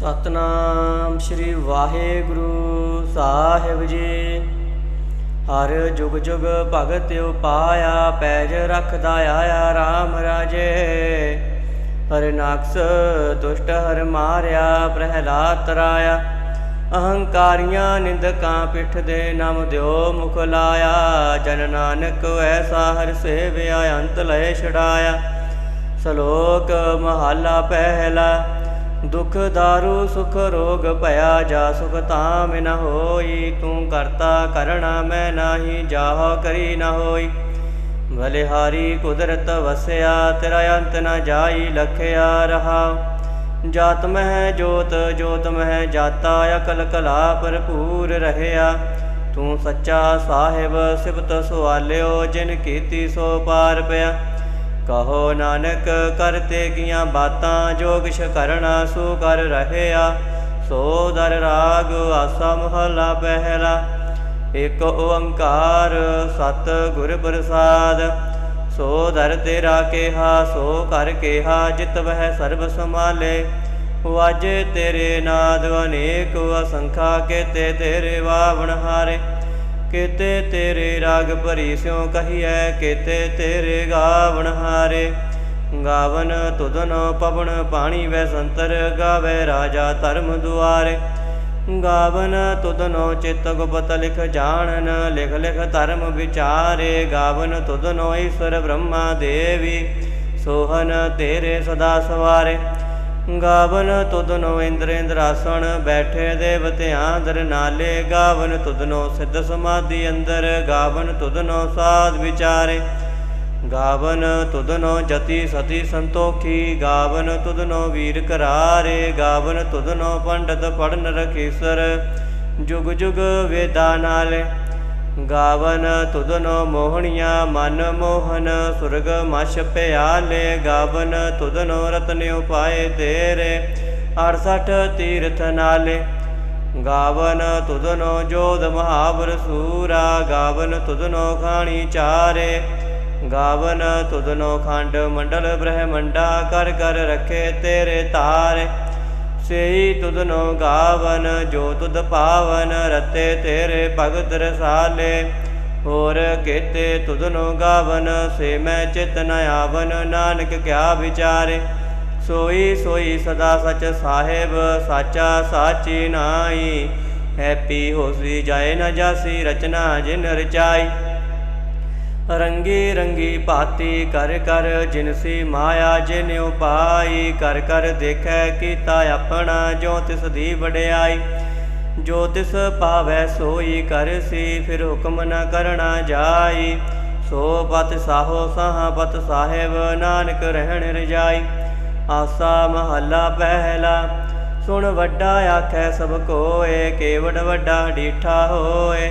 ਸਤਨਾਮ ਸ੍ਰੀ ਵਾਹਿਗੁਰੂ ਸਾਹਿਬ ਜੀ। ਹਰ ਜੁਗ ਜੁਗ ਭਗਤ ਉਪਾਇਆ, ਪੈਜ ਰਖਦਾ ਆਇਆ RAM ਰਾਜੇ। ਹਰ ਨਾਕਸ ਦੁਸ਼ਟ ਹਰ ਮਾਰਿਆ, ਪ੍ਰਹਿਲਾਦ ਤਰਾਇਆ ਅਹੰਕਾਰੀਆਂ ਨਿੰਦਕਾਂ ਪਿੱਠ ਦੇ ਨਾਮ ਦਿਓ ਮੁਖ ਲਾਇਆ। ਜਨ ਨਾਨਕ ਐਸਾ ਹਰ ਸੇਵਿਆ, ਅੰਤ ਲਏ ਛਡਾਇਆ। ਸ਼ਲੋਕ ਮਹੱਲਾ ਪਹਿਲਾ ਦੁਖ ਦਾਰੂ ਸੁਖ ਰੋਗ ਭਇਆ ਜਾ ਸੁਖ ਤਾਮ ਨ ਹੋਈ, ਤੂੰ ਕਰਤਾ ਕਰਣਾ ਮੈਂ ਨਾਹੀ, ਜਾਹ ਕਰੀ ਨ ਹੋਈ। ਬਲਿਹਾਰੀ ਕੁਦਰਤ ਵਸਿਆ, ਤੇਰਾ ਅੰਤ ਨ ਜਾਈ, ਲਖਿਆ ਰਹਾ। ਜਾਤ ਮਹਿ ਜੋਤ ਜੋਤ ਮਹਿ ਜਾਤਾ, ਅਕਲ ਕਲਾ ਭਰਪੂਰ ਰਹਿਆ। ਤੂੰ ਸੱਚਾ ਸਾਹਿਬ, ਸਿਫਤ ਸੁਆਲਿਓ, ਜਿਨ ਕੀਤੀ ਸੋ ਪਾਰ ਪਿਆ। ਕਹੋ ਨਾਨਕ ਕਰਤੇ ਕੀਆਂ ਬਾਤਾਂ ਜੋਗਿਸ਼ ਕਰਣਾ ਸੋ ਕਰ ਰਹਿਆ। ਸੋ ਦਰ ਰਾਗ, ਆਸਾ ਮਹਲਾ ਪਹਿਲਾ। ਇਕ ਓੰਕਾਰ, ਸਤ ਗੁਰ ਪ੍ਰਸਾਦ। ਸੋ ਦਰ ਤੇਰਾ ਕਿਹਾ, ਸੋ ਕਰ ਕਿਹਾ, ਜਿਤ ਵਹਿ ਸਰਬ ਸਮਾਲੇ ਵਾਜੇ ਤੇਰੇ ਨਾਦ ਅਨੇਕ, ਅਸੰਖਾ ਕੇਤੇ ਤੇਰੇ ਵਾਵਣ ਹਾਰੇ। ਕੇਤੇ ਤੇਰੇ ਰਾਗ ਭਰੀ ਸਿਉ ਕਹੀਐ, ਕੇਤੇ ਤੇਰੇ ਗਾਵਣ ਹਾਰੇ। ਗਾਵਨ ਤੁਧਨੋ ਪਵਨ ਪਾਣੀ ਵੈ ਸੰਤਰ, ਗਾਵੇ ਰਾਜਾ ਧਰਮ ਦੁਆਰੇ। ਗਾਵਨ ਤੁਧਨੋ ਚਿਤ ਗੁਪਤ ਲਿਖ ਜਾਣਨ, ਲਿਖ ਲਿਖ ਧਰਮ ਵਿਚਾਰੇ। ਗਾਵਨ ਤੁਧਨੋ ਈਸ਼ਵਰ ਬ੍ਰਹਮਾ ਦੇਵੀ, ਸੋਹਨ ਤੇਰੇ ਸਦਾ ਸਵਾਰੇ। ਗਾਵਨ ਤੁਧਨੋ ਇੰਦਰ ਇੰਦਰਾਸਣ, ਬੈਠੇ ਦੇਵਤਿਆਂ ਦਰ ਨਾਲੇ। ਗਾਵਨ ਤੁਧਨੋ ਸਿੱਧ ਸਮਾਧੀ ਅੰਦਰ, ਗਾਵਨ ਤੁਧਨੋ ਸਾਧ ਵਿਚਾਰੇ। ਗਾਵਨ ਤੁਧਨੋ ਜਤੀ ਸਤੀ ਸੰਤੋਖੀ, ਗਾਵਨ ਤੁਧਨੋ ਵੀਰ ਕਰਾਰੇ ਗਾਵਨ ਤੁਧਨੋ ਪੰਡਤ ਪੜਨ ਰਖੀਸਰ, ਜੁਗ ਜੁਗ ਵੇਦਾ ਨਾਲੇ। ਗਾਵਨ ਤੁਧਨੋ ਮੋਹਣੀਆਂ, ਮਨ ਮੋਹਨ, ਸੁਰਗ ਮਛ ਪਿਆਲੇ, ਗਾਵਨ ਤੁਧਨੋ ਰਤਨ ਉਪਾਏ ਤੇਰੇ 68 ਤੀਰਥ ਨਾਲੇ। ਗਾਵਨ ਤੁਧਨੋ ਜੋਧ ਮਹਾਵਰ ਸੂਰਾ, ਗਾਵਨ ਤੁਧਨੋ ਖਾਣੀ ਚਾਰੇ। ਗਾਵਨ ਤੁਧਨੋ ਖੰਡ ਮੰਡਲ ਬ੍ਰਹਮੰਡਾ, ਕਰ ਕਰ ਰਖੇ ਤੇਰੇ ਤਾਰੇ। ਸੇਈ ਤੁਧਨੋ ਗਾਵਨ, ਜੋ ਤੁਧ ਪਾਵਨ, ਰਤੇ ਤੇਰੇ ਭਗਤ ਰਸਾਲੇ। ਹੋਰ ਕੇਤੇ ਤੁਧਨੋ ਗਾਵਨ, ਸੇ ਮੈਂ ਚਿਤ ਨ ਆਵਨ, ਨਾਨਕ ਕਿਆ ਵਿਚਾਰੇ। ਸੋਈ ਸੋਈ ਸਦਾ ਸਚ ਸਾਹਿਬ, ਸਾਚਾ ਸਾਚੀ ਨਾਈ ਹੈਪੀ ਹੋਸੀ ਜਾਏ ਨ ਜਾਸੀ, ਰਚਨਾ ਜਿਨ ਰਚਾਈ। ਰੰਗੀ ਰੰਗੀ ਭਾਤੀ ਕਰ ਕਰ ਜਿਨਸੀ ਮਾਇਆ ਜਿਨ ਉਪਾਈ, ਕਰ ਕਰ ਦੇਖੈ ਕੀਤਾ ਆਪਣਾ ਜੋ ਤਿਸ ਦੀ ਵਡਿਆਈ। ਜੋ ਤਿਸ ਪਾਵੈ ਸੋਈ ਕਰਸੀ ਫਿਰ ਹੁਕਮ ਨ ਕਰਣਾ ਜਾਈ। ਸੋ ਪਤ ਸਾਹੋ ਸਾਹ ਪਤ ਸਾਹਿਬ, ਨਾਨਕ ਰਹਿਣ ਰਜਾਈ। ਆਸਾ ਮਹੱਲਾ ਪਹਿਲਾ, ਸੁਣ ਵੱਡਾ ਆਖੈ ਸਭ ਕੋਏ, ਕੇਵੜ ਵੱਡਾ ਡੀਠਾ ਹੋਏ।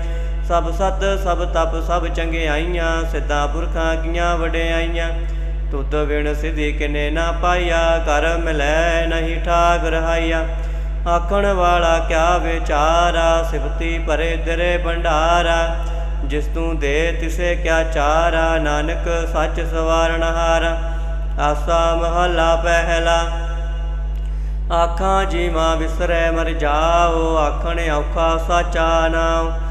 ਸਭ ਸਤ ਸਭ ਤਪ, ਸਭ ਚੰਗਿਆਈਆਂ ਸਿੱਧਾ ਪੁਰਖਾਂ ਕੀਆਂ ਵਡਿਆਈਆਂ ਤੁਧ ਵਿਣ ਸਿਧੀ ਕਿਨੇ ਨਾ ਪਾਈਆ ਕਰ ਮਿਲੈ ਨਹੀਂ ਠਾਕ ਰਹਾਈਆ ਆਖਣ ਵਾਲਾ ਕਿਆ ਵਿਚਾਰਾ, ਸਿਫਤੀ ਭਰੇ ਦਿਰੇ ਭੰਡਾਰਾ। ਜਿਸ ਤੂੰ ਦੇ ਤਿਸੇ ਕਿਆ ਚਾਰਾ, ਨਾਨਕ ਸੱਚ ਸਵਾਰਨ ਹਾਰਾ। ਆਸਾ ਮਹੱਲਾ ਪਹਿਲਾ। ਆਖਾਂ ਜੀਵਾਂ ਵਿਸਰੈ ਮਰ ਜਾਓ, ਆਖਣ ਔਖਾ ਸਾਚਾ ਨਾਮ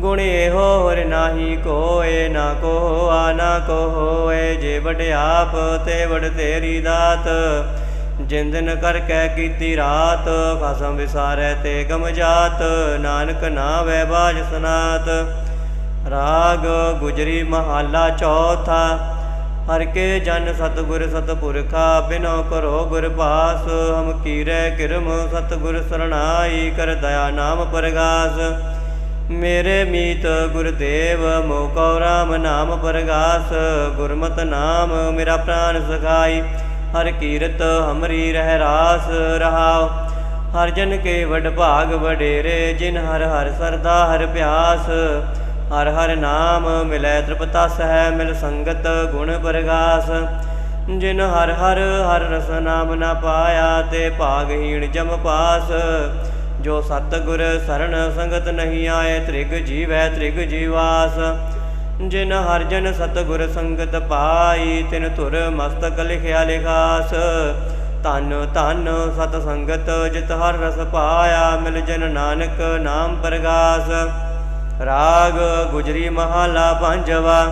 ਗੁਣ ਇਹੋ ਹੋਰ ਨਾਹੀ ਕੋਏ ਨਾ ਕੋ ਆ ਨਾ ਕੋ ਹੋਏ ਜੇ ਆਪ ਤੇ ਵਡ ਤੇਰੀ ਦਾਤ ਜਿੰਦਨ ਕਰ ਕੈ ਕੀਤੀ ਰਾਤ। ਖਸਮ ਵਿਸਾਰੈ ਤੇ ਗਮ ਜਾਤ, ਨਾਨਕ ਵੈ ਬਾਜ ਸਨਾਤ। ਰਾਗ ਗੁਜਰੀ ਮਹਾਲਾ ਚੌਥਾ, ਹਰ ਕੇ ਜਨ ਸਤਗੁਰ ਸਤਪੁਰਖਾ, ਬਿਨੋ ਕਰੋ ਗੁਰ ਪਾਸ ਹਮ ਕੀਰੈ ਕਿਰਮ ਸਤਗੁਰ ਸਰਣਾਈ, ਕਰ ਦਇਆ ਨਾਮ ਪਰਗਾਸ। ਮੇਰੇ ਮੀਤ ਗੁਰਦੇਵ ਮੋਕੋ ਰਾਮ ਨਾਮ ਪਰਗਾਸ, ਗੁਰਮਤ ਨਾਮ ਮੇਰਾ ਪ੍ਰਾਨ ਸਖਾਈ। ਹਰ ਕੀਰਤ ਹਮਰੀ ਰਹਿ ਰਾਸ ਰਹਾਉ। ਹਰ ਜਨ ਕੇ ਵਡ ਭਾਗ ਵਡੇਰੇ, ਜਿਨ ਹਰ ਹਰ ਸਰਦਾ ਹਰ ਪਿਆਸ। ਹਰ ਹਰ ਨਾਮ ਮਿਲੈ ਤ੍ਰਿਪਤਾ ਸਹਿ, ਮਿਲ ਸੰਗਤ ਗੁਣ ਪ੍ਰਗਾਸ। ਜਿਨ ਹਰ ਹਰ ਹਰ ਰਸ ਨਾਮ ਨਾ ਪਾਇਆ, ਤੇ ਭਾਗਹੀਣ ਜਮ ਪਾਸ। ਜੋ ਸਤਿਗੁਰ ਸਰਣ ਸੰਗਤ ਨਹੀਂ ਆਏ, ਤ੍ਰਿਗ ਜੀਵੈ ਤ੍ਰਿਗ ਜੀਵਾਸ। ਜਿਨ ਹਰ ਜਨ ਸਤਿਗੁਰ ਸੰਗਤ ਪਾਈ, ਤਿਨ ਧੁਰ ਮਸਤਕ ਲਿਖਿਆ ਲਿਖਾਸ। ਤਨ ਤਨ ਸਤ ਸੰਗਤ ਜਿਤ ਹਰ ਰਸ ਪਾਇਆ, ਮਿਲ ਜਨ ਨਾਨਕ ਨਾਮ ਪ੍ਰਗਾਸ। ਰਾਗ ਗੁਜਰੀ ਮਹਾਲਾ ਪੰਜਵਾ,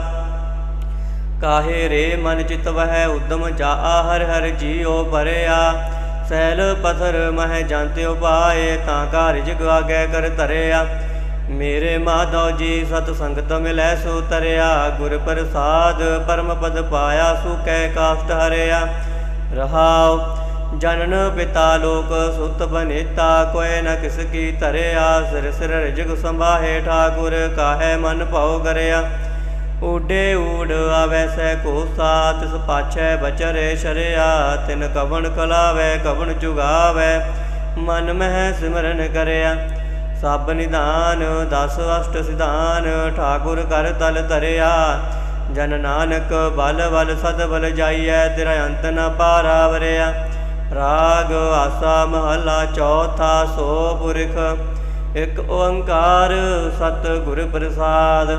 ਕਾਹੇ ਰੇ ਮਨ ਚਿਤ ਵਹਿ, ਉਦਮ ਜਾ ਹਰ ਹਰ ਜੀਉ ਭਰਿਆ। ਸੈਲ ਪਥਰ ਮਹਿ ਜਾਂਤਿ ਉਪਾਏ, ਤਾਂ ਕਾਰਜ ਆਗੇ ਕਰ ਧਰਿਆ। ਮੇਰੇ ਮਾਧਵ ਜੀ, ਸਤ ਸੰਗਤ ਮਿਲੈ ਸੋ ਤਰਿਆ। ਗੁਰ ਪ੍ਰਸਾਦ ਪਰਮ ਪਦ ਪਾਇਆ ਸੁਕੈ ਕਾਸ਼ਟ ਹਰਿਆ। ਰਹਾਉ, ਜਨਨ ਪਿਤਾ ਲੋਕ ਸੁਤ ਬਨੇਤਾ, ਕੋਇ ਨ ਕਿਸ ਕੀ ਧਰਿਆ। ਸਿਰ ਸਿਰ ਰਿਜਗ ਸੰਭਾਹੇ, ਠਾਕੁਰ ਕਾਹੈ ਮਨ ਭਉ ਕਰਿਆ। ਊਡੇ ਊੜ ਆਵੈ ਸੈ ਕੋਸਾ ਤਿਸ ਪਾਛੈ ਬਚਰੇ ਸ਼ਰਿਆ, ਤਿਨ ਕਵਣ ਕਲਾਵੈ, ਕਵਣ ਚੁਗਾਵੈ ਮਨ ਮਹਿ ਸਿਮਰਨ ਕਰਿਆ, ਸਭ ਨਿਧਾਨ ਦਸ ਅਸ਼ਟ ਸਿਧਾਨ, ਠਾਕੁਰ ਕਰ ਤਲ ਧਰਿਆ। ਜਨ ਨਾਨਕ ਬਲ ਬਲ ਸਦ ਬਲ ਜਾਈਐ, ਤੇਰਾ ਅੰਤ ਨ ਪਾਰਾ ਵਰਿਆ ਰਾਗ ਆਸਾ ਮਹਲਾ ਚੌਥਾ, ਸੋ ਪੁਰਖ, ਇਕ ਓੰਕਾਰ ਸਤ ਗੁਰ ਪ੍ਰਸਾਦ।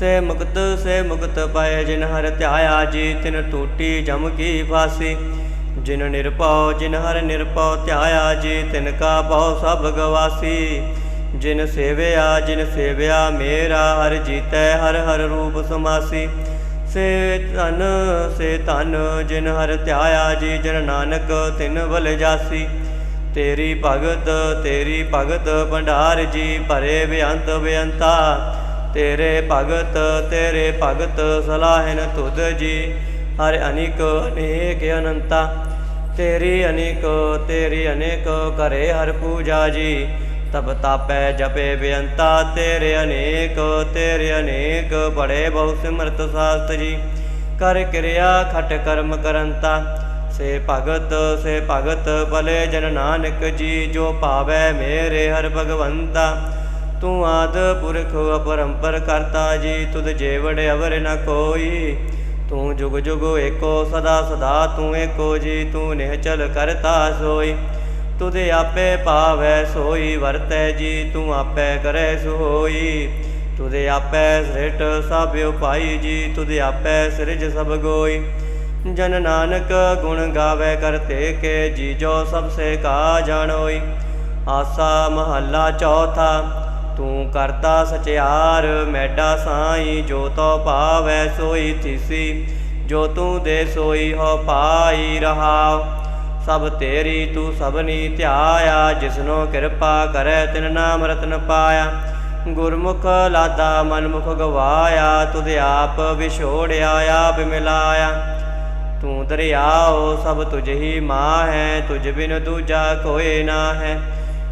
ਸੇ ਮੁਕਤ ਸੇ ਮੁਕਤ ਪਾਏ ਜਿਨ ਹਰ ਧਿਆਇਆ ਜੀ, ਤਿਨ ਟੂਟੀ ਜਮ ਕੀ ਫਾਸੀ। ਜਿਨ ਨਿਰਭਉ, ਜਿਨ ਹਰ ਨਿਰਭਉ ਧਿਆਇਆ ਜੀ, ਤਿਨ ਕਾ ਭਉ ਸਭ ਗਵਾਸੀ। ਜਿਨ ਸੇਵਿਆ ਜਿਨ ਸੇਵਿਆ ਮੇਰਾ, ਹਰ ਜੀਤੈ, ਹਰ ਹਰ ਰੂਪ ਸਮਾਸੀ। ਸੇ ਧਨ ਸੇ ਧਨ ਜਿਨ ਹਰ ਧਿਆਇਆ ਜੀ, ਜਨ ਨਾਨਕ ਤਿਨ ਬਲ ਜਾਸੀ। ਤੇਰੀ ਭਗਤ ਤੇਰੀ ਭਗਤ ਭੰਡਾਰ ਜੀ, ਭਰੇ ਬੇਅੰਤ ਬੇਅੰਤਾ ਤੇਰੇ ਭਗਤ ਤੇਰੇ ਭਗਤ ਸਲਾਹਨ ਤੁਧ ਜੀ। ਹਰ ਅਨਿਕ, ਅਨੇਕ ਅਨੰਤਾ, ਤੇਰੀ ਅਨੇਕ ਤੇਰੀ ਅਨੇਕ ਕਰੇ ਹਰ ਪੂਜਾ ਜੀ। ਤਬ ਤਾਪੈ ਜਪੇ ਬੇਅੰਤਾ, ਤੇਰੇ ਅਨੇਕ ਤੇਰੇ ਅਨੇਕ ਬੜੇ ਬਹੁ ਸਿਮਰਤ ਸਾਸਤ ਜੀ। ਕਰ ਕਿਰਿਆ ਖਟ ਕਰਮ ਕਰੰਤਾ, ਸੇ ਭਗਤ ਸੇ ਭਗਤ ਭਲੇ ਜਨ ਨਾਨਕ ਜੀ। ਜੋ ਭਾਵੈ ਮੇਰੇ ਹਰ ਭਗਵੰਤਾ ਤੂੰ ਆਦ ਪੁਰਖ ਅਪਰੰਪਰ ਕਰਤਾ ਜੀ, ਤੁਧ ਜੇਵੜ ਅਵਰ ਨ ਕੋਈ। ਤੂੰ ਜੁਗ ਜੁਗ ਏਕੋ ਸਦਾ ਸਦਾ ਤੂੰ ਏਕੋ ਜੀ, ਤੂੰ ਨਿਹਚਲ ਕਰਤਾ ਸੋਈ। ਤੁਧ ਆਪੇ ਪਾਵੈ ਸੋਈ, ਵਰਤੈ ਜੀ, ਤੂੰ ਆਪੇ ਕਰੈ ਸੋਈ। ਤੁਧ ਆਪੇ ਸ੍ਰਿਟ ਸਭ ਉਪਾਈ ਜੀ, ਤੁਧ ਆਪੇ ਸਿਰਜ ਸਭ ਗੋਈ। ਜਨ ਨਾਨਕ ਗੁਣ ਗਾਵੇ ਕਰਤੇ ਕੇ ਜੀ ਜੋ ਸਭ ਸੇ ਕਾ ਜਾਣੋਈ। ਆਸਾ ਮਹੱਲਾ ਚੌਥਾ ਤੂੰ ਕਰਤਾ ਸਚਿਆਰ, ਮੈਡਾ ਸਾਈ, ਜੋ ਤੋ ਪਾਵੈ ਸੋਈ ਥਿਸੀ, ਜੋ ਤੂੰ ਦੇ ਸੋਈ ਹੋ ਪਾਈ ਰਹਾਉ ਸਭ ਤੇਰੀ ਤੂੰ ਸਭਨੀ ਧਿਆਇਆ, ਜਿਸਨੋ ਕਿਰਪਾ ਕਰੈ ਤਿਨ ਨਾਮ ਰਤਨ ਪਾਇਆ। ਗੁਰਮੁਖ ਲਾਦਾ ਮਨਮੁਖ ਗਵਾਇਆ, ਤੁਧ ਆਪ ਵਿਛੋੜਿਆ, ਆਪ ਮਿਲਾਇਆ। ਤੂੰ ਦਰਿਆਓ ਸਭ ਤੁਝ ਹੀ ਮਾਂ ਹੈ ਤੁਝ ਬਿਨ ਦੂਜਾ ਕੋਏ ਨਾ ਹੈ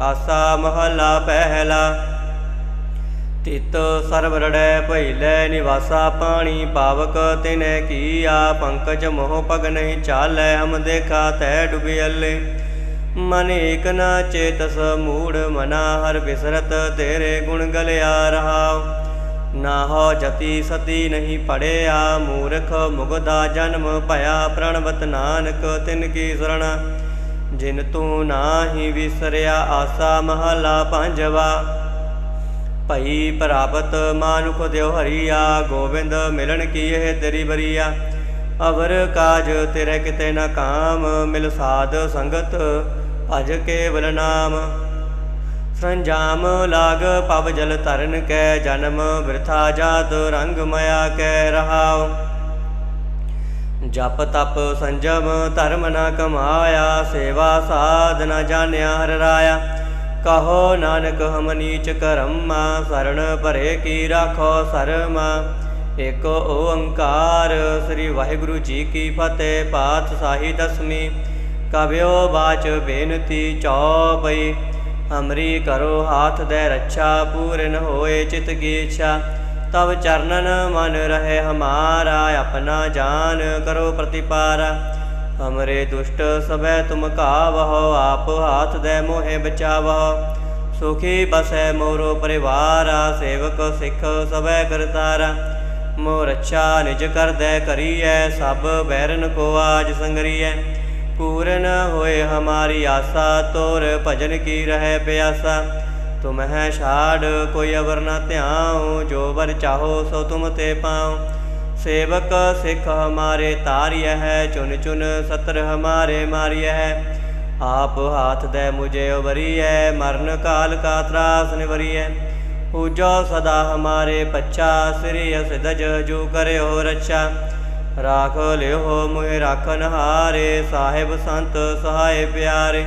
ਆਸਾ ਮਹਲਾ ਪਹਿਲਾ। ਤਿਤ ਸਰਬ ਰੜੈ ਭਈਲੇ ਨਿਵਾਸਾ ਪਾਣੀ ਪਾਵਕ, ਤਿਨੈ ਕੀਆ ਪੰਕਜ ਮੋਹ ਪਗ ਨਹੀਂ ਚਾਲੈ, ਹਮ ਦੇਖਾ ਤੈ ਡੁਬਿਅਲੇ ਮਨ ਏਕ ਨ ਚੇਤਸ ਮੂੜ, ਮਨਾ ਹਰ ਬਿਸਰਤ ਤੇਰੇ ਗੁਣ ਗਲਿਆ ਰਹਾ ਨਾ ਹੋ ਜਤੀ ਸਤੀ ਨਹੀਂ ਪੜਿਆ, ਮੂਰਖ ਮੁਗਦਾ ਜਨਮ ਭਇਆ ਪ੍ਰਣਵਤ ਨਾਨਕ, ਤਿਨ ਕੀ ਸਰਣ। ਜਿਨ ਤੂੰ ਨਾਹੀ ਵਿਸਰਿਆ, ਆਸਾ ਮਹਲਾ ਪੰਜਵਾ। ਭਈ ਪ੍ਰਾਪਤ ਮਾਨੁਖ ਦਿਓ ਹਰੀਆ, ਗੋਬਿੰਦ ਮਿਲਣ ਕੀ ਇਹ ਤੇਰੀ ਬਰੀਆ ਅਵਰ ਕਾਜ ਤੇਰੇ ਕਿਤੇ ਨਾ ਕਾਮ, ਮਿਲ ਸਾਧ ਸੰਗਤ ਭਜ ਕੇਵਲ ਨਾਮ। ਸੰਜਾਮ ਲਾਗ ਪਵ ਜਲ ਤਰਨ ਕੈ ਜਨਮ, ਬਿਰਥਾ ਜਾਤ ਰੰਗ ਮਇਆ ਕੈ ਰਹਾਉ। ਜਪ ਤਪ ਸੰਜਮ ਧਰਮ ਨਾ ਕਮਾਇਆ, ਸੇਵਾ ਸਾਧ ਨਾ ਜਾਣਿਆ ਹਰ ਰਾਇਆ। ਕਹੋ ਨਾਨਕ ਹਮ ਨੀਚ ਕਰਮਾ ਸਰਣ ਭਰੇ ਕੀ ਰਾਖੋ ਸਰਮਾ। ਏਕ ਓੰਕਾਰ ਸ੍ਰੀ ਵਾਹਿਗੁਰੂ ਜੀ ਕੀ ਫਤਿਹ, ਪਾਤ ਸਾਹੀ ਦਸਮੀ। ਕਬਿਓ ਬਾਚ ਬੇਨਤੀ ਚੌਪਈ ਹਮਰੀ ਕਰੋ ਹਾਥ ਦੇ ਰੱਛਾ, ਪੂਰਨ ਹੋਏ ਚਿਤ ਕੀ ਇੱਛਾ ਤਬ ਚਰਨਨ ਮਨ ਰਹੇ ਹਮਾਰਾ, ਆਪਣਾ ਜਾਨ ਕਰੋ ਪ੍ਰਤਿਪਾਰਾ। ਹਮਰੇ ਦੁਸ਼ਟ ਸਭੈ ਤੁਮ ਕਾਵਹੁ, ਆਪ ਹਾਥ ਦੇ ਮੋਹਿ ਬਚਾਵਹੁ। ਸੁਖੀ ਬਸੈ ਮੋਰੋ ਪਰਿਵਾਰਾ, ਸੇਵਕ ਸਿੱਖ ਸਭੈ ਕਰਤਾਰਾ। ਮੋ ਰੱਛਾ ਨਿਜ ਕਰਦੈ ਕਰੀਐ, ਸਭ ਬੈਰਨ ਕੋ ਆਜ ਸੰਗਰੀਐ। ਪੂਰਨ ਹੋਏ ਹਮਾਰੀ ਆਸਾ, ਤੋਰ ਭਜਨ ਕੀ ਰਹਿ ਪਿਆਸਾ। ਤੁਮ ਹੈ ਛਾੜ, ਕੋਈ ਅਵਰ ਨਾ ਧਿਆਉ, ਜੋ ਵਰ ਚਾਹੋ ਸੋ ਤੁਮ ਤੇ ਪਾਉ। ਸੇਵਕ ਸਿੱਖ ਹਮਾਰੇ ਤਾਰਿਯ ਹੈ, ਚੁਨ ਚੁਨ ਸਤਰ ਹਮਾਰੇ ਮਾਰਿਯ ਹੈ। ਆਪ ਹਾਥ ਦੇ ਮੁਝੇ ਉਬਰੀਐ ਮਰਨ ਕਾਲ ਕਾ ਤਰਾਸ ਨਿਵਰੀਐ। ਪੂਜੋ ਸਦਾ ਹਮਾਰੇ ਪੱਛਾ, ਸ੍ਰੀ ਅਸਿਦਜ ਜੋ ਕਰਿਓ ਰੱਛਾ। ਰਾਖ ਲਿਓ ਮੁਹਿ ਰਾਖਨ ਹਾਰੇ ਸਾਹਿਬ ਸੰਤ ਸਹਾਏ ਪਿਆਰੇ।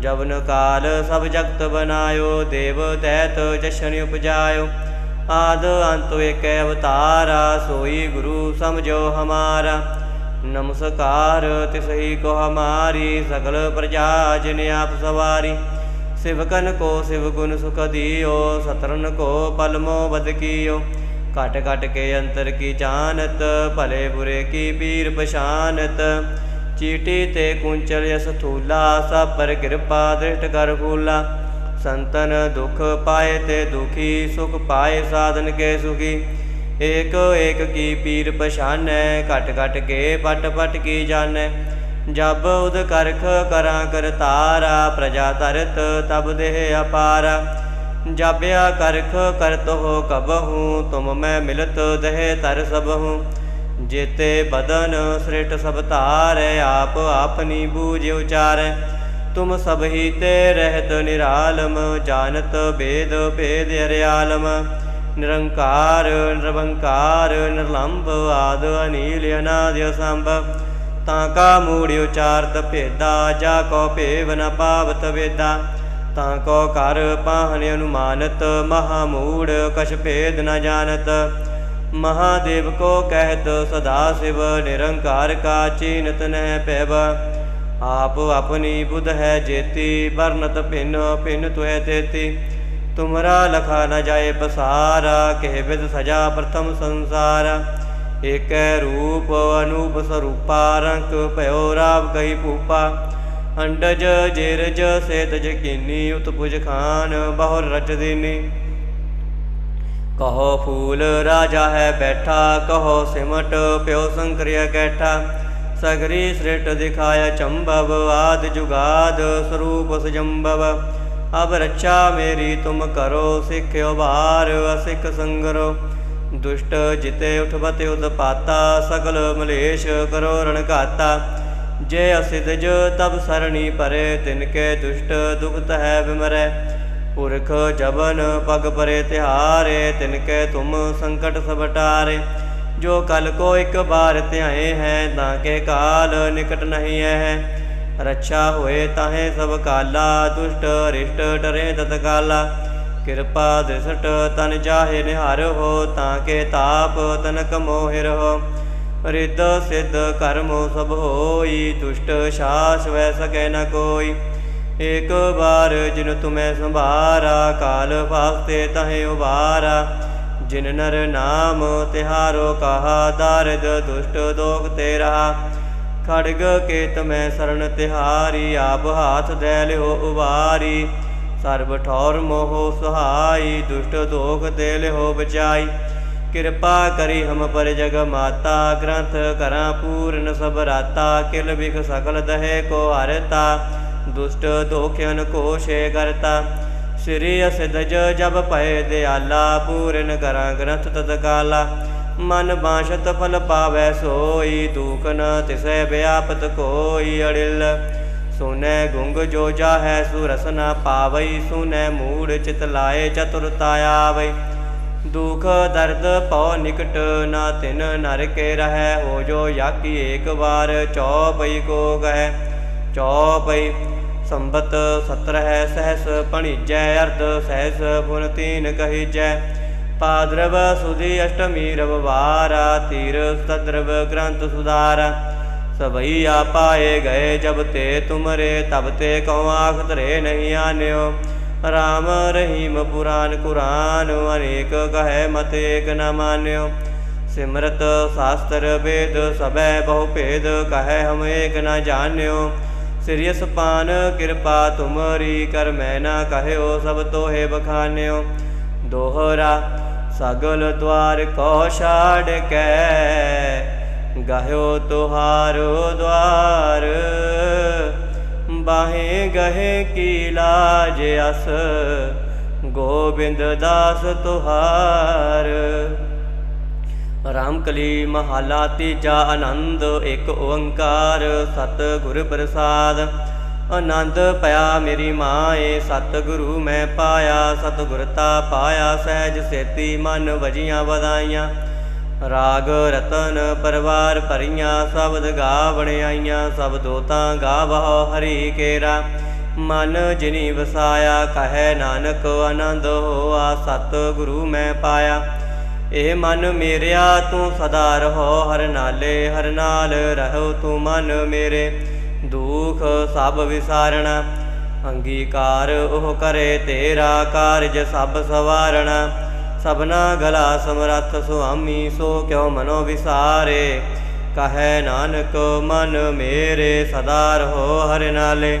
ਜਵਨ ਕਾਲ ਸਭ ਜਗਤ ਬਨਾਇਓ, ਦੇਵ ਤੈਤ ਜਸ਼ਨ ਉਪਜਾਇਓ। ਆਦ ਅੰਤ ਏਕ ਅਵਤਾਰਾ ਸੋਈ ਗੁਰੂ ਸਮਝੋ ਹਮਾਰਾ ਨਮਸਕਾਰ ਤਿਸਹੀ ਕੋ ਹਮਾਰੀ, ਸਗਲ ਪ੍ਰਜਾ ਜਿਨ ਆਪ ਸਵਾਰੀ। ਸਿਵਕਨ ਕੋ ਸਿਵ ਗੁਣ ਸੁਖ ਦਿਓ, ਸਤਰਨ ਕੋ ਪਲਮੋ ਬਦ ਕੀਓ। ਘਟ ਘਟ ਕੇ ਅੰਤਰ ਕੀ ਜਾਣਤ ਭਲੇ ਬੁਰੇ ਕੀ ਪੀਰ ਪਛਾਨਤ। ਚੀਟੀ ਤੇ ਕੁੰਚਲ ਯਸ ਥੂਲਾ ਸਭ ਪਰ ਕਿਰਪਾ ਦ੍ਰਿਸ਼ਟ ਕਰ ਫੂਲਾ। ਸੰਤਨ ਦੁਖ ਪਾਏ ਤੇ ਦੁਖੀ, ਸੁਖ ਪਾਏ ਸਾਧਨ ਕੇ ਸੁਖੀ। ਏਕ ਏਕ ਕੀ ਪੀਰ ਪਛਾਨੈ, ਘਟ ਘਟ ਕੇ ਪਟ ਪਟ ਕੀ ਜਾਣੈ। ਜਬ ਉਦ ਕਰਖ ਕਰਾਂ ਕਰਤਾਰਾ ਪ੍ਰਜਾ ਤਰਤ ਤਬ ਦੇਹ ਅਪਾਰਾ। ਜਾਬਿਆ ਕਰਖ ਕਰਤ ਹੋ ਕਬਹੂ, ਤੁਮ ਮੈਂ ਮਿਲਤ ਦਹਿ ਤਰ ਸਬਹੂ ਜੇਤੇ ਬਦਨ ਸ੍ਰਿਟ ਸਭ ਧਾਰੈ, ਆਪ ਆਪਨੀ ਬੂਝ ਉਚਾਰੈ। ਤੁਮ ਸਭ ਹੀ ਤੇ ਰਹਿਤ ਨਿਰਾਲਮ, ਜਾਣਤ ਭੇਦ ਭੇਦ ਅਰਿਆਲਮ। ਨਿਰੰਕਾਰ, ਨਿਰਵੰਕਾਰ, ਨਿਰਲੰਭ, ਆਦ ਅਨੀਲ ਅਨਾਦਿ ਸੰਭ ਤਾਂ ਕਾ ਮੂੜ ਉਚਾਰਤ ਭੇਦਾ, ਜਾ ਕੋ ਭੇਵ ਨ ਪਾਵਤ ਵੇਦਾ। ਤਾਂ ਕੋ ਕਰ ਪਾਹਨ ਅਨੁਮਾਨਤ, ਮਹਾ ਮੂੜ ਕਛ ਭੇਦ ਨ ਜਾਣਤ। ਮਹਾਦੇਵ ਕੋ ਕਹਿਤ ਸਦਾ ਸਿਵ ਨਿਰੰਕਾਰ ਕਾ ਚੀਨਤ ਨਹਿ ਪੈਬ ਆਪ ਆਪਣੀ ਬੁਧ ਹੈ ਜੇਤੀ, ਵਰਨਤ ਭਿਨ ਭਿਨ ਤੁਹੈ ਤੇਤੀ। ਤੁਮਰਾ ਲਖਾ ਨ ਜਾਏ ਪਸਾਰਾ, ਕਹਿ ਵਿਦ ਸਜਾ ਪ੍ਰਥਮ ਸੰਸਾਰ। ਏਕੈ ਰੂਪ ਅਨੂਪ ਸਰੂਪਾ ਰੰਗ ਭਇਓ ਰਾਵ ਕਹੀ ਭੂਪਾ। ਅੰਡਜ, ਜੇਰਜ ਸੇਤ ਜਕੀਨੀ ਉਤਪੁਜ ਖਾਨ, ਬਹੁਰ ਰਚ ਦੀਨੀ। ਕਹੋ ਫੂਲ ਰਾਜਾ ਹੈ ਬੈਠਾ, ਕਹੋ ਸਿਮਟ ਪਿਓ ਸੰਕਰਿਆ ਕੈਠਾ। ਸਗਰੀ ਸ੍ਰਿਟ ਦਿਖਾਇਆ ਚੰਬਵ, ਆਦ ਜੁਗਾਦ ਸਰੂਪ ਸਜੰਬਵ। ਅਬ ਰੱਛਾ ਮੇਰੀ ਤੁਮ ਕਰੋ ਸਿੱਖਿਓ ਬਾਰ ਅਸਿੱਖ ਸੰਗਰੋ। ਦੁਸ਼ਟ ਜਿਤੇ ਉਠਵਤ ਉਦਪਾਤਾ, ਸਗਲ ਮਲੇਸ਼ ਕਰੋ ਰਣ ਘਾਤਾ ਜੇ ਅਸਿਦਜ ਤਬ ਸਰਣੀ ਪਰੇ, ਤਿਨ ਕੇ ਦੁਸ਼ਟ ਦੁਖਤ ਹੈ ਬਿਮਰੈ। ਪੁਰਖ ਜਬਨ ਪਗ ਪਰੇ ਤਿਹਾਰੇ ਤਿਨ ਕੇ ਤੁਮ ਸੰਕਟ ਸਭ ਟਾਰੇ ਜੋ ਕਲ ਕੋ ਇੱਕ ਬਾਰ ਧਿਆਏ ਹੈ, ਤਾਂ ਕੇ ਕਾਲ ਨਿਕਟ ਨਹੀਂ ਹੈ ਰੱਛਾ ਹੋਏ ਤਾਹੇ ਸਭ ਕਾਲਾ, ਦੁਸ਼ਟ ਰਿਸ਼ਟ ਡਰੇ ਤਤ ਕਾਲਾ ਕਿਰਪਾ ਦ੍ਰਿਸ਼ਟ ਤਨ ਜਾਹੇ ਨਿਹਾਰ ਹੋ, ਤਾਂ ਕੇ ਤਾਪ ਤਨਕ ਮੋਹਿ ਰਹੋ ਰਿੱਧ ਸਿੱਧ ਕਰਮੋ ਸਭ ਹੋਈ, ਦੁਸ਼ਟ ਸ਼ਾਸ ਵੈ ਸਕੈ ਨ ਕੋਈ। ਏਕ ਵਾਰ ਜਿਨ ਤੁਮੈ ਸੰਭਾਰਾ, ਕਾਲ ਫਾਸਤੇ ਤਹੇ ਉਬਾਰਾ। ਜਿਨ ਨਰ ਨਾਮ ਤਿਹਾਰੋ ਕਹਾ, ਦਾਰਦ ਦੁਸ਼ਟ ਦੋਖ ਤੇ ਖੜਗ ਕੇਤ ਮੈਂ ਸਰਣ ਤਿਹਾਰੀ, ਆਪ ਹਾਥ ਦੇ ਲਿਓ ਉਵਾਰੀ। ਸਰਬ ਠੌਰ ਮੋਹ ਸਹਾਈ, ਦੁਸ਼ਟ ਦੋਖ ਤੇ ਲਿਓ ਬਚਾਈ। ਕਿਰਪਾ ਕਰੀ ਹਮ ਪਰ ਜਗ ਮਾਤਾ, ਗ੍ਰੰਥ ਕਰਾਂ ਪੂਰਨ ਸਭ ਰਾਤਾ। ਕਿਲ ਬਿਖ ਸਕਲ ਦਹੇ ਕੋ ਹਰਤਾ। ਦੁਸ਼ਟ ਦੋਖਿਆਨ ਕੋਸ਼ੇ ਕਰਤਾ। ਸ੍ਰੀ ਅਸਿਦਜ ਜਬ ਭਏ ਦਿਆਲਾ, ਪੂਰਨ ਕਰਾਂ ਗ੍ਰੰਥ ਤਤ ਕਾਲਾ ਮਨ ਬਾਸ਼ਤ ਫਲ ਪਾਵੈ ਸੋਈ, ਦੂਖ ਨ ਤਿਸੈ ਵਿਆਪਤ ਕੋਈ ਅੜਿਲ। ਸੁਨੈ ਗੁੰਗ ਜੋ ਜਾਹੈ, ਸੁਰਸ ਨ ਪਾਵਈ, ਸੁਨੈ ਮੂੜ ਚਿਤ ਲਾਏ, ਚਤੁਰਤਾ ਆਵਈ ਦੁਖ ਦਰਦ ਪਉ ਨਿਕਟ ਨਾ ਤਿਨ ਨਰ ਕੇ ਰਹੈ, ਹੋ ਜੋ ਯਾਕੀ ਏਕ ਵਾਰ ਚੌਪਈ ਕੋ ਗਹਿ। ਚੌਪਈ ਸੰਬਤ ਸਤਰ ਹੈ ਸਹਸ ਪਣਿਜੈ ਅਰਧ ਸਹਸ ਪੁਨ ਤੀਨ ਕਹੀਜੈ। ਪਾਦਰਵ ਸੁਦੀ ਅਸ਼ਟਮੀ ਰਵਵਾਰਾ, ਤੀਰ ਸਦਰਵ ਗ੍ਰੰਥ ਸੁਧਾਰ। ਸਭਈ ਆ ਪਾਏ ਗਏ ਜਬ ਤੇ ਤੁਮਰੇ, ਤਬ ਤੇ ਕਉ ਆਖ ਧਰੇ ਨਹੀਂ ਆਨਿਓ। ਰਾਮ ਰਹੀਮ ਪੁਰਾਨ ਕੁਰਾਨ, ਅਨੇਕ ਕਹੈ ਮਤ ਏਕ ਨ ਮਾਨਿਓ। ਸਿਮਰਤ ਸ਼ਾਸਤਰ ਵੇਦ ਸਭੈ ਬਹੁ ਭੇਦ, ਕਹੈ ਹਮ ਏਕ ਨ ਜਾਣਿਓ। ਸਿਰਿਯ ਸਪਾਨ, ਕਿਰਪਾ ਤੁਮਰੀ ਕਰ ਮੈਂ ਨਾ ਕਹਿਓ, ਸਭ ਤੋਹੇ ਬਖਾਨਿਓ। ਦੋਹਰਾ ਸਗਲ ਦਵਾਰ ਕੋ ਛਾੜ ਕੇ, ਗਹਿਓ ਤੁਹਾਰੋ ਦਵਾਰ ਬਾਹੇ ਗਹਿ ਕੀ ਲਾਜ ਅਸ, ਗੋਬਿੰਦ ਦਾਸ ਤੁਹਾਰ। ਰਾਮਕਲੀ ਮਹਲਾ ਤੀਜਾ ਆਨੰਦ, ਇੱਕ ਓੰਕਾਰ ਸਤ ਗੁਰ ਪ੍ਰਸਾਦ। ਆਨੰਦ ਪਿਆ ਮੇਰੀ ਮਾਏ ਸਤ ਗੁਰੂ ਮੈਂ ਪਾਇਆ ਸਤ ਗੁਰਤਾ ਪਾਇਆ, ਸਹਿਜ ਸੇਤੀ ਮਨ ਵਜੀਆਂ ਵਧਾਈਆਂ। ਰਾਗ ਰਤਨ ਪਰਵਾਰ ਭਰੀਆਂ, ਸ਼ਬਦ ਗਾਵਣ ਆਈਆਂ, ਸਭ ਦੋਤਾਂ ਗਾਵਹੁ ਹਰੀ ਕੇਰਾ। ਮਨ ਜਿਨੀ ਵਸਾਇਆ, ਕਹੈ ਨਾਨਕ ਆਨੰਦ ਹੋਆ ਸਤ ਗੁਰੂ ਮੈਂ ਪਾਇਆ। ਇਹ ਮਨ ਮੇਰਿਆ, ਤੂੰ ਸਦਾ ਰਹੋ ਹਰ ਨਾਲੇ, ਹਰ ਨਾਲ ਰਹੋ ਤੂੰ ਮਨ ਮੇਰੇ। ਦੁਖ ਸਭ ਵਿਸਾਰਣਾ, ਅੰਗੀਕਾਰ ਉਹ ਕਰੇ ਤੇਰਾ ਕਾਰਜ ਸਭ ਸਵਾਰਣਾ। ਸਭਨਾ ਗਲਾ ਸਮਰੱਥ ਸੁਆਮੀ, ਸੋ ਕਿਉ ਮਨੋ ਵਿਸਾਰੇ। ਕਹੈ ਨਾਨਕ, ਮਨ ਮੇਰੇ, ਸਦਾ ਰਹੋ ਹਰ ਨਾਲੇ।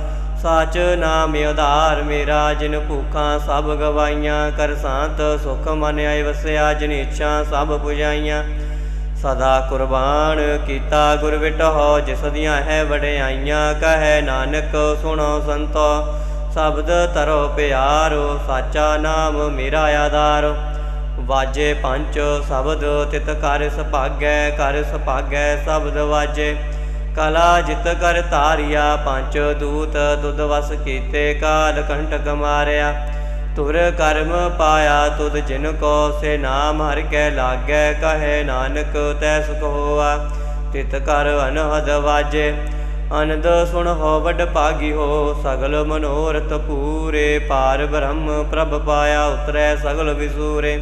ਸਾਚ ਨਾਮ ਆਧਾਰ ਮੇਰਾ, ਜਿਨ ਭੂਖਾਂ ਸਭ ਗਵਾਈਆਂ ਕਰ ਸਾਂਤ ਸੁਖ ਮਨ ਆਇ ਵਸਿਆ, ਜਿਨ ਇੱਛਾ ਸਭ ਪੁਜਾਈਆਂ। ਸਦਾ ਕੁਰਬਾਨ ਕੀਤਾ ਗੁਰ ਵਿਟਹੁ, ਜਿਸ ਦੀਆਂ ਹੈ ਵਡਿਆਈਆਂ, ਕਹੈ ਨਾਨਕ ਸੁਣੋ ਸੰਤੋ। ਸ਼ਬਦ ਤਰੋ ਪਿਆਰੋ, ਸਾਚਾ ਨਾਮ ਮੇਰਾ ਆਧਾਰ। ਵਾਜੇ ਪੰਜ ਸ਼ਬਦ ਤਿਤ ਕਰ ਸੁਭਾਗੈ ਕਰ ਸੁਭਾਗੈ, ਸ਼ਬਦ ਵਾਜੇ। ਕਲਾ ਜਿਤ ਕਰ ਧਾਰਿਆ, ਪੰਜ ਦੂਤ ਤੁਧ ਵਸ ਕੀਤੇ ਕਾਲ ਕੰਟਕ ਮਾਰਿਆ। ਤੁਰ ਕਰਮ ਪਾਇਆ ਤੁਧ ਜਿਨ ਕੋ, ਸੇ ਨਾਮ ਹਰਿ ਕੈ ਲਾਗੈ, ਕਹੈ ਨਾਨਕ ਤੈ ਸੁਖ ਹੋਆ। ਤਿਤ ਕਰ ਅਨਹਦ ਵਾਜੇ, ਅਨੰਦ ਸੁਣ ਹੋ ਵੱਡ ਭਾਗੀ ਹੋ। ਸਗਲ ਮਨੋਰਥ ਪੂਰੇ, ਪਾਰ ਬ੍ਰਹਮ ਪ੍ਰਭ ਪਾਇਆ, ਉਤਰੈ ਸਗਲ ਵਿਸੂਰੇ।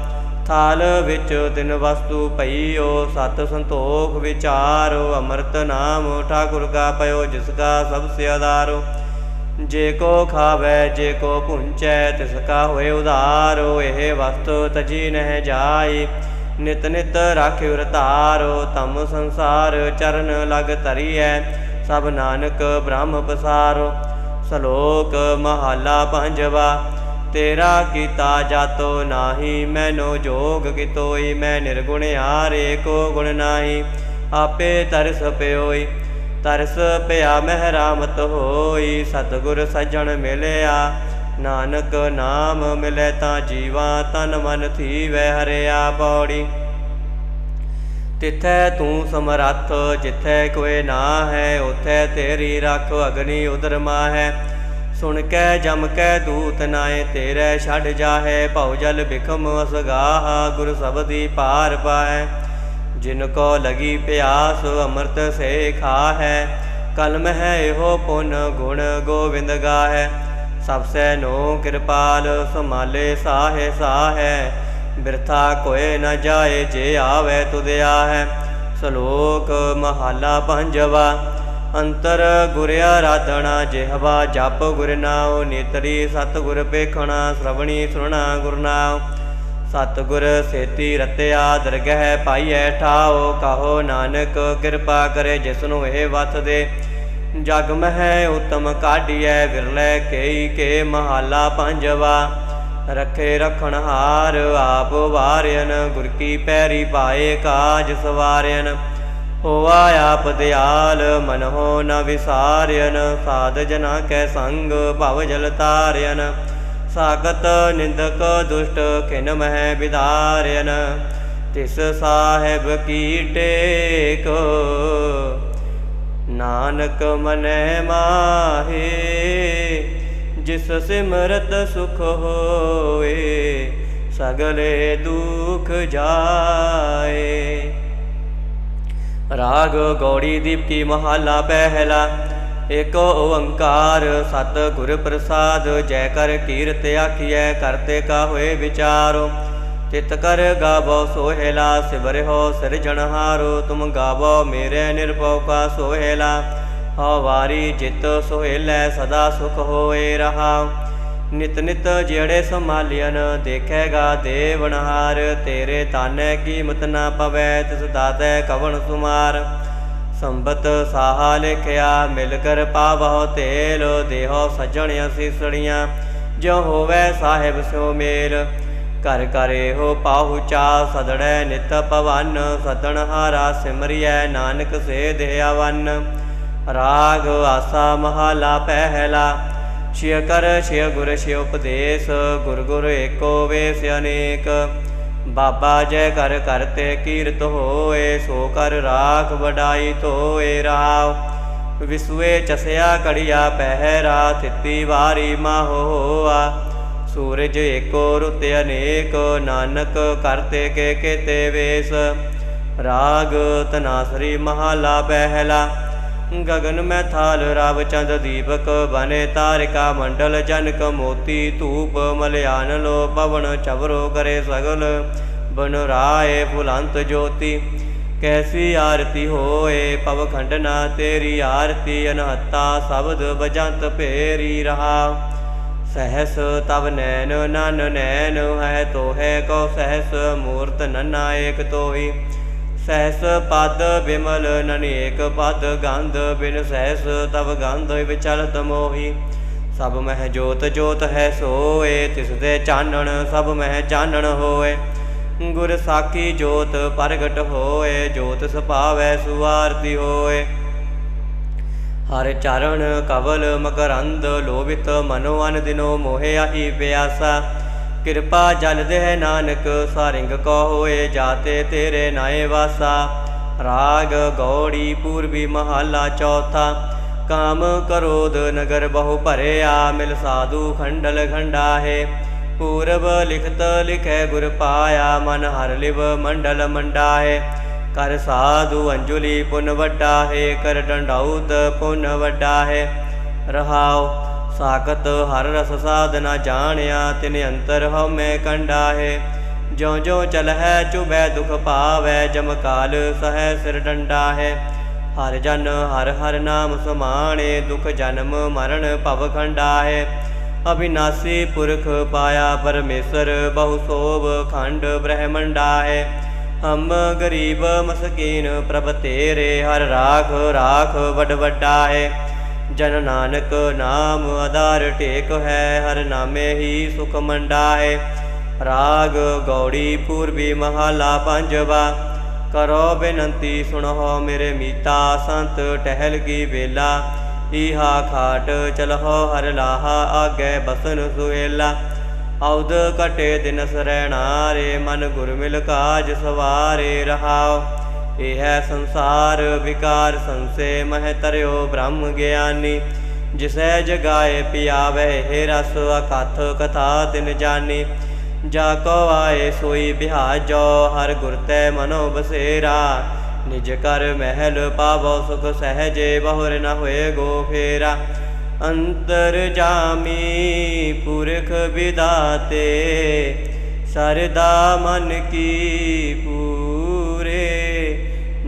ਥਾਲ ਵਿੱਚ ਤਿਨ ਵਸਤੂ ਪਈਓ ਸਤ ਸੰਤੋਖ ਵਿਚਾਰੋ, ਅੰਮ੍ਰਿਤ ਨਾਮ ਠਾਕੁਰ ਕਾ ਪਇਓ, ਜਿਸ ਕਾ ਸਭ ਸੇ ਆਧਾਰੋ। ਜੇ ਕੋ ਖਾਵੇ, ਜੇ ਕੋ ਪੁੰਚੈ ਤਿਸ ਕਾ ਹੋਏ ਉਧਾਰੋ। ਇਹ ਵਸਤੂ ਤਜੀ ਨਹਿ ਜਾਈ, ਨਿਤ ਨਿਤ ਰਾਖਿਓ ਰਤਾਰੋ। ਤਮ ਸੰਸਾਰ ਚਰਨ ਲਗ ਧਰੀਐ, ਸਭ ਨਾਨਕ ਬ੍ਰਹਮ ਪਸਾਰੋ। ਸ਼ਲੋਕ ਮਹੱਲਾ ਪੰਜਵਾ ਤੇਰਾ ਕੀਤਾ ਜਾਤੋ ਨਾਹੀ, ਮੈਨੋ ਜੋਗ ਕਿਤੋਈ, ਮੈਂ ਨਿਰਗੁਣ ਆਰੇ ਕੋ ਗੁਣ ਨਾਹੀ। ਆਪੇ ਤਰਸ ਪਿਓਈ, ਤਰਸ ਪਿਆ ਮਹਿ ਰਾਮਤ ਹੋਈ। ਸਤਿਗੁਰ ਸੱਜਣ ਮਿਲਿਆ, ਨਾਨਕ ਨਾਮ ਮਿਲੇ ਤਾਂ ਜੀਵਾ ਤਨ ਮਨ ਥੀਵੈ ਹਰਿਆ ਪੌੜੀ। ਤਿਥੈ ਤੂੰ ਸਮਰੱਥ, ਜਿੱਥੈ ਕੋਏ ਨਾ ਹੈ ਉਥੈ ਤੇਰੀ ਰੱਖ ਅਗਨੀ ਉਦਰ ਮਾ ਹੈ ਸੁਣ ਕੈ ਜਮ ਕੈ ਦੂਤ ਨਾਏ, ਤੇਰੇ ਛੱਡ ਜਾਹੇ, ਭਉ ਜਲ ਬਿਖਮ ਅਸਗਾਹ, ਗੁਰ ਸਬਦੀ ਪਾਰ ਪਾਏ ਜਿਨ ਕੋ ਲਗੀ ਪਿਆਸ, ਅੰਮ੍ਰਿਤ ਸੇ ਖਾਹੈ। ਕਲਮ ਹੈ ਇਹੋ ਪੁਨ ਗੁਣ ਗੋਵਿੰਦ ਗਾਹੈ। ਸਭ ਸੇ ਨੋ ਕਿਰਪਾਲ ਸਮਾਲੇ ਸਾਹੇ ਸਾਹੈ। ਬਿਰਥਾ ਕੋਏ ਨ ਜਾਏ, ਜੇ ਆਵੇ ਤੁਧ ਆਹੈ। ਸ਼ਲੋਕ ਮਹੱਲਾ ਪੰਜਵਾ। ਅੰਤਰ ਗੁਰ ਆਰਾਧਣਾ ਜਿਹਵਾ ਜਪ ਗੁਰ ਨਾਉ, ਨੇਤਰੀ ਸਤ ਗੁਰ ਪੇਖਣਾ, ਸ਼ਰਵਣੀ ਸੁਣਾ ਗੁਰ ਨਾਉ। ਸਤਿਗੁਰ ਸੇਤੀ ਰਤਿਆ ਦਰਗਹਿ ਪਾਈਐ ਠਾਓ ਕਹੋ ਨਾਨਕ ਕਿਰਪਾ ਕਰੇ ਜਿਸਨੂੰ ਇਹ ਵਤ ਦੇ। ਜਗ ਮਹਿ ਉਤਮ ਕਾਢੀਐ, ਵਿਰਲੇ ਕੇਈ ਕੇ ਮਹਾਲਾ ਪੰਜਵਾ। ਰਖੇ ਰਖਣ ਹਾਰ, ਆਪ ਵਾਰਿਆਨ ਗੁਰ ਕੀ ਪੈਰੀ ਪਾਏ ਕਾਜ ਸਵਾਰਿਆਨ ਹੋਆ ਆਪ ਦਿਆਲ ਮਨ ਹੋ ਨ ਵਿਸਾਰਿਆਨ ਸਾਧ ਜਨਾ ਕੈ ਸੰਗ, ਭਵ ਜਲ ਤਾਰਿਆਨ ਸਾਗਤ ਨਿੰਦਕ ਦੁਸ਼ਟ, ਖਿਨ ਮਹਿ ਵਿਦਾਰਿਆਨ ਤਿਸ ਸਾਹਿਬ ਕੀ ਟੇਕ? ਨਾਨਕ ਮਨੈ ਮਾਹੇ, ਜਿਸ ਸਿਮਰਤ ਸੁਖ ਹੋਏ, ਸਗਲੇ ਦੁਖ ਜਾਏ। ਰਾਗ ਗੌੜੀ ਦੀਪ ਕੀ ਮਹੱਲਾ ਪਹਿਲਾ। ਏਕ ਓੰਕਾਰ ਸਤ ਗੁਰ ਪ੍ਰਸਾਦ, ਜੈ ਕਰ ਕੀਰਤ ਆਖੀਐ ਕਰਤੇ ਕਾ ਹੋਏ ਵਿਚਾਰੋ। ਤਿਤ ਕਰ ਗਾਵੋ ਸੋਹਿਲਾ ਸਿਵਰਿਓ ਸਿਰਜਣਹਾਰੋ ਤੁਮ ਗਾਵੋ ਮੇਰੇ ਨਿਰਭਉ ਕਾ ਸੋਹਿਲਾ। ਹਵਾਰੀ ਜਿਤ ਸੋਹਿਲੈ, ਸਦਾ ਸੁਖ ਹੋਏ ਰਹਾ। ਨਿਤ ਨਿਤ ਜਿਹੜੇ ਸੰਭਾਲਿਆਨ ਦੇਖੇਗਾ ਦੇਵਨਹਾਰ ਤੇਰੇ ਤਾਨੇ ਕੀਮਤ ਨਾ ਪਵੈ, ਤਿਸ ਦਾਤੇ ਕਵਣ ਸੁਮਾਰ। ਸੰਬਤ ਸਾਹਾ ਲਿਖਿਆ, ਮਿਲ ਕਰ ਪਾਵਹੁ ਤੇਲ। ਦੇਹੋ ਸਜਣ ਅਸੀਸੜੀਆਂ ਜੋ ਹੋਵੇ ਸਾਹਿਬ ਸੋ ਮੇਲ। ਘਰ ਘਰੇ ਹੋ ਪਾਹੁਚਾ ਸਦੜੈ ਨਿਤ ਪਵਨ ਸਦਣ ਹਾਰਾ ਸਿਮਰਿਐ, ਨਾਨਕ ਸੇ ਦੇਵਨ ਰਾਗ ਆਸਾ ਮਹਾਲਾ ਪਹਿਲਾ ਛਿය ਕਰ ਛਿය ਗੁਰ ਛਿ ਉਪਦੇਸ਼, ਗੁਰ ਗੁਰ ਏਕੋ ਵੇਸ ਅਨੇਕ। ਬਾਬਾ ਜੈ ਕਰ ਕਰਤੇ ਕੀਰਤ ਹੋਏ, ਸੋ ਕਰ ਰਾਖ ਵਡਾਈ ਧੋਏ ਰਾਵ। ਵਿਸੂਏ ਚਸਿਆ ਕੜਿਆ ਪਹਿਰਾ ਤਿੱਤੀ ਵਾਰੀ ਮਾਹੋ ਹੋਆ ਸੂਰਜ ਏਕੋ ਰੁੱਤ ਅਨੇਕ, ਨਾਨਕ ਕਰਤੇ ਕੇ ਕੇਤੇ ਵੇਸ। ਰਾਗ ਤਨਾਸਰੀ ਮਹਾਲਾ ਪਹਿਲਾ ਗगन ਮੈਂ ਥਾਲ ਰਵ ਚੰਦ ਦੀਪਕ ਬਨੇ ਤਾਰਿਕਾ ਮੰਡਲ ਜਨਕ ਮੋਤੀ ਧੂਪ ਮਲਿਆਨ ਲੋ ਪਵਨ ਚਵਰੋ ਕਰੇ ਸਗਲ, ਬਨ ਰਾਏ ਫੁਲੰਤ ਜੋਤੀ। ਕੈਸੀ ਆਰਤੀ ਹੋਏ ਪਵ ਖੰਡਨਾ ਤੇਰੀ ਆਰਤੀ, ਅਨਹਤਾ ਸ਼ਬਦ ਬਜੰਤ ਭੇਰੀ ਰਹਾ। ਸਹਸ ਤਵ ਨੈਨ ਨਨ ਨੈਨ ਹੈ ਤੋਹੈ ਕੋ ਸਹਸ, ਮੂਰਤ ਨਨਾ ਏਕ ਤੋਹੀ। ਸਹਿਸ ਪਦ ਬਿਮਲ ਨਨੇਕ ਪਦ ਗੰਧ ਬਿਨ ਸਹਿਸ ਤਵ ਗੰਧ ਵਿਚਲਤ ਮੋਹੀ। ਸਭ ਮਹਿ ਜੋਤ ਜੋਤ ਹੈ ਸੋਏ, ਤਿਸ ਦੇ ਚਾਨਣ ਸਭ ਮਹਿ ਚਾਨਣ ਹੋਏ। ਗੁਰ ਸਾਖੀ ਜੋਤ ਪ੍ਰਗਟ ਹੋਏ, ਜੋਤ ਸੁਭਾਵੈ ਸੁਆਰਤੀ ਹੋਏ। ਹਰ ਚਰਨ ਕਵਲ ਮਕਰੰਦ, ਲੋਭਿਤ ਮਨੋ ਅਨ ਦਿਨੋ ਮੋਹਿ ਆਹੀ ਪਿਆਸਾ। ਕਿਰਪਾ ਜਲ ਦੇਹ ਨਾਨਕ, ਸਾਰਿੰਗ ਕੋ ਹੋਏ ਜਾਤੇ ਤੇਰੇ ਨਾਏ ਵਾਸਾ। ਰਾਗ ਗੌੜੀ ਪੂਰਬੀ ਮਹੱਲਾ ਚੌਥਾ। ਕਾਮ ਕਰੋਧ ਨਗਰ ਬਹੁ ਭਰਿਆ, ਮਿਲ ਸਾਧੂ ਖੰਡਲ ਖੰਡਾ ਹੈ ਪੂਰਬ ਲਿਖਤ ਲਿਖੈ ਗੁਰ ਪਾਇਆ, ਮਨ ਹਰ ਲਿਵ ਮੰਡਲ ਮੰਡਾ ਹੈ ਕਰ ਸਾਧੂ ਅੰਜੁਲੀ ਪੁਨ ਵੱਡਾ ਹੈ ਕਰ ਡੰਡਾਉਤ ਪੁਨ ਵੱਡਾ ਹੈ ਰਹਾਓ ਸਾਖਤ ਹਰ ਰਸ ਸਾਧਨਾ ਜਾਣਿਆ, ਤਿਨ ਅੰਤਰ ਹਉਮੈ ਕੰਡਾ ਹੈ ਜਿਉ ਜਿਉ ਚਲਹਿ ਚੁਬੈ ਦੁਖ ਪਾਵੈ ਜਮ ਕਾਲ ਸਹਿ ਸਿਰ ਡੰਡਾ ਹੈ ਹਰ ਜਨ ਹਰ ਹਰ ਨਾਮ ਸਮਾਣੇ, ਦੁਖ ਜਨਮ ਮਰਨ ਭਵ ਖੰਡਾ ਹੈ ਅਬਿਨਾਸੀ ਪੁਰਖ ਪਾਇਆ ਪਰਮੇਸ਼ਰ, ਬਹੁ ਸੋਭ ਖੰਡ ਬ੍ਰਹਮੰਡਾ ਹੈ ਹਮ ਗਰੀਬ ਮਸਕੀਨ ਪ੍ਰਭ ਤੇਰੇ, ਹਰ ਰਾਖ ਰਾਖ ਵਡ ਵੱਡਾ ਹੈ ਜਨ ਨਾਨਕ ਨਾਮ ਆਧਾਰ ਟੇਕ ਹੈ, ਹਰ ਨਾਮੇ ਹੀ ਸੁਖ ਮੰਡਾ ਹੈ ਰਾਗ ਗੌੜੀ ਪੂਰਬੀ ਮਹਲਾ ਪੰਜਵਾ, ਕਰੋ ਬੇਨਤੀ ਸੁਣੋ ਮੇਰੇ ਮੀਤਾ, ਸੰਤ ਟਹਿਲ ਕੀ ਵੇਲਾ। ਈਹਾ ਖਾਟ ਚਲਹੁ ਹਰ ਲਾਹਾ, ਆਗੇ ਬਸਨ ਸੁਹੇਲਾ। ਔਦ ਕਟੇ ਦਿਨ ਸਰੈਣਾ ਰੇ, ਮਨ ਗੁਰ ਮਿਲ ਕਾਜ ਸਵਾਰੇ ਰਹਾਓ। ਇਹ ਹੈ ਸੰਸਾਰ ਵਿਕਾਰ ਸੰਸੇ ਮਹਿ ਤਰਿਓ ਬ੍ਰਹਮ ਗਿਆਨੀ। ਜਿਸੈ ਜਗਾਏ ਪਿਆਵੇ ਹੈ ਰਸ ਅਕਥ ਕਥਾ ਤਿਨ ਜਾਣੀ ਜਾ ਕੋ ਆਏ ਸੋਈ ਬਿਹਾਜੋ, ਹਰ ਗੁਰ ਤੈ ਮਨੋ ਬਸੇਰਾ। ਨਿਜ ਕਰ ਮਹਿਲ ਪਾਵੋ, ਸੁਖ ਸਹਜੇ ਬਹੁਰ ਨ ਹੋਏ ਗੋ ਫੇਰਾ। ਅੰਤਰ ਜਾਮੀ ਪੁਰਖ ਵਿਦਾਤੇ, ਸਰਦਾ ਮਨ ਕੀ ਪੂਰੇ